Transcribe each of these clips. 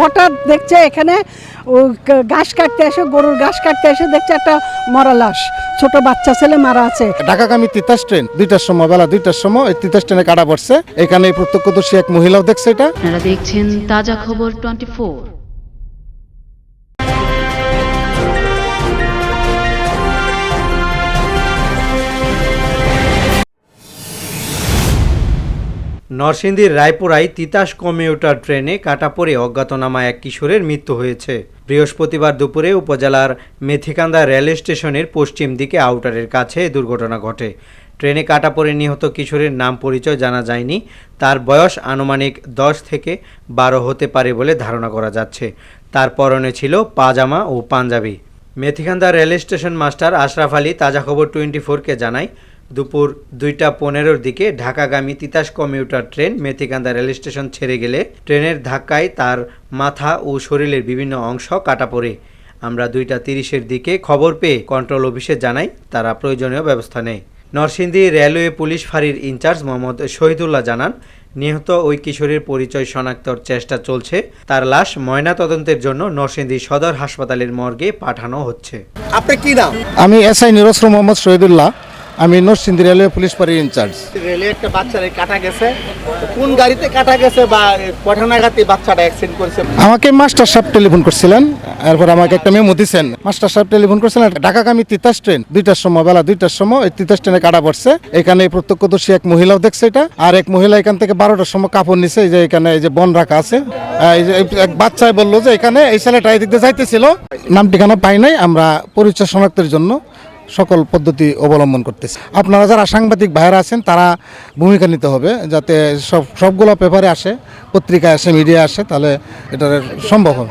হঠাৎ দেখছে এখানে ও ঘাস কাটতে এসে গরুর ঘাস কাটতে এসে দেখছে একটা মরা লাশ ছোট বাচ্চা ছেলে মারা আছে। ঢাকাগামী তিতাস ট্রেন দুইটার সময় বেলা দুইটার সময় এই তিতাস ট্রেনে কাটা পড়ছে। এখানে প্রত্যক্ষদর্শী এক মহিলাও দেখছে এটা। আপনারা দেখছেন তাজা খবর টোয়েন্টি নরসিংদীর রায়পুরায় তিতাস কমিউটার ট্রেনে কাটা পড়ে অজ্ঞাতনামা এক কিশোরের মৃত্যু হয়েছে। বৃহস্পতিবার দুপুরে উপজেলার মেথিকান্দা রেল স্টেশনের পশ্চিম দিকে আউটারের কাছে দুর্ঘটনা ঘটে। ট্রেনে কাটা পড়ে নিহত কিশোরের নাম পরিচয় জানা যায়নি। তার বয়স আনুমানিক দশ থেকে বারো হতে পারে বলে ধারণা করা যাচ্ছে। তার পরনে ছিল পাজামা ও panjabi. Methikanda rail station master Ashraf Ali Taja Khabar twenty ফোরকে জানায় দুপুর দুইটা পনেরোর দিকে ঢাকাগামী Titas commuter train Methikanda rail station ছেড়ে গেলে ট্রেনের ধাক্কায় তার মাথা ও শরীরের বিভিন্ন অংশ কাটা পড়ে। আমরা দুইটা তিরিশের দিকে খবর পেয়ে কন্ট্রোল অফিসে জানাই তারা প্রয়োজনীয় ব্যবস্থা নেয়। নরসিংদী রেলওয়ে পুলিশ ফাঁড়ির ইনচার্জ মোহাম্মদ শহীদুল্লাহ জানান নিহত ওই কিশোরীর পরিচয় শনাক্তর চেষ্টা চলছে তার লাশ ময়নাতদন্তের জন্য নরসিংদী সদর হাসপাতালের মর্গে পাঠানো হচ্ছে। আপনি কি নাম? আমি এসআই নিরস্র মোহাম্মদ শহীদুল্লাহ। আমি নরসিংদী রেলওয়ে পুলিশ ফাঁড়ির ইনচার্জ। রেলে একটা বাচ্চারে কাটা গেছে। কোন গাড়িতে কাটা গেছে বা বাচ্চাটা অ্যাক্সিডেন্ট করেছে? আমাকে মাস্টার সাহেব টেলিফোন করছিলেন এরপর আমাকে একটা মেমো দিচ্ছেন মাস্টার সাহেব টেলিফোন করছিলেন ঢাকাগামী তিতাস ট্রেন দুইটার সময় বেলা দুইটার সময় ওই তিতাস ট্রেনে কাটা পড়ছে। এখানে এই প্রত্যক্ষদর্শী এক মহিলাও দেখছে এটা আর এক মহিলা এখান থেকে বারোটার সময় কাপড় নিছে যে এখানে এই যে বন রাখা আছে। এই যে এক বাচ্চায় বলল যে এখানে এই ছেলেটা এদিক দিয়ে যাইতেছিল। নাম ঠিকানা পাই নাই আমরা পরিচয় শনাক্তের জন্য। সকল পদ্ধতি অবলম্বন করতেছে। আপনারা যারা সাংবাদিক ভাইরা আছেন, তারা ভূমিকা নিতে হবে যাতে সব, সবগুলো পেপারে আসে, পত্রিকায় আসে মিডিয়া আসে, তাহলে এটা সম্ভব হবে।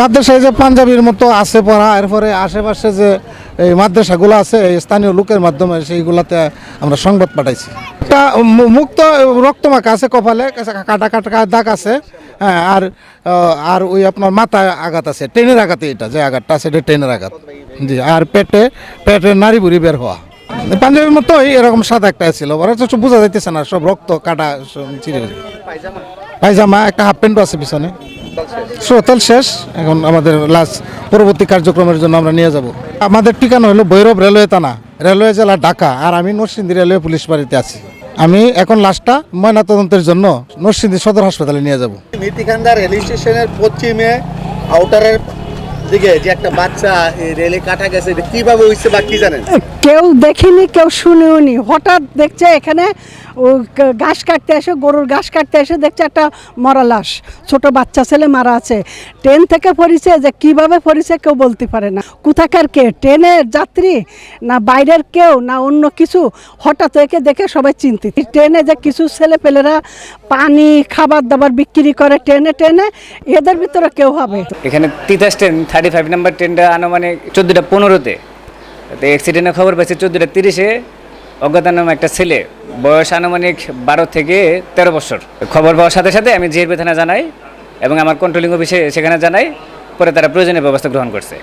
মাদ্রাসায় যে পাঞ্জাবির মতো আছে পড়া, এরপরে আশেপাশে যে এই মাদ্রাসাগুলো আছে, এই স্থানীয় লোকের মাধ্যমে সেইগুলাতে আমরা সংবাদ পাঠাইছি। মুক্ত রক্তমাখা আছে কপালে কাটা কাটা দাগ আছে হ্যাঁ আর আর ওই আপনার মাথায় আঘাত আছে, ট্রেনের আঘাতে এটা, যে আঘাতটা আছে, এটা ট্রেনের আঘাত। জি, আর পেটে পেটের নারী বুড়ি বের হওয়া। পাঞ্জাবির মতো এরকম সাদা একটা ছিল তো বোঝা যাইতেছে না, সব রক্ত কাটা গেছে। পায়জামা, একটা হাফ প্যান্টও আছে পিছনে। শ্রোতল শেষ, এখন আমাদের লাস্ট পরবর্তী কার্যক্রমের জন্য আমরা নিয়ে যাব। আমাদের ঠিকানা হলো ভৈরব রেলওয়ে থানা, রেলওয়ে জেলা ঢাকা, আর আমি নরসিংদী রেলওয়ে পুলিশ বাড়িতে আছি। আমি এখন লাশটা ময়নাতদন্তের জন্য নরসিংদী সদর হাসপাতালে নিয়ে যাব। মিতিখান্দা রেল স্টেশনের পশ্চিমে আউটারের দিকে যে একটা বাচ্চা রেলে কাটা গেছে এটা কীভাবে হয়েছে বা কি জানেন? কেউ দেখিনি কেউ শুনেওনি। হঠাৎ দেখছে এখানে ও ঘাস কাটতে এসে, গরুর ঘাস কাটতে এসে দেখছে একটা মরা লাশ। ছোট বাচ্চা ছেলে মারা আছে। ট্রেন থেকে পড়েছে যে কীভাবে পড়েছে কেউ বলতে পারে না। কোথাকার কে? ট্রেনের যাত্রী? না বাইরের কেউ? না অন্য কিছু? হঠাৎ একে দেখে সবাই চিন্তিত। ট্রেনে যে কিছু ছেলে পেলেরা পানি, খাবার দাবার বিক্রি করে ট্রেনে ট্রেনে, এদের ভিতরে কেউ হবে? এখানে Titas train thirty five number ট্রেনটা আনুমানিক চোদ্দোটা পনেরোতে। তো অ্যাক্সিডেন্টের খবর পাইছে চোদ্দোটা তিরিশে। অজ্ঞাতনাম একটা ছেলে, বয়স আনুমানিক বারো থেকে তেরো বছর। খবর পাওয়ার সাথে সাথে আমি জিএর বেথানা জানাই এবং আমার কন্ট্রোলিং অফিসে সেখানে জানাই, পরে তারা প্রয়োজনীয় ব্যবস্থা গ্রহণ করছে।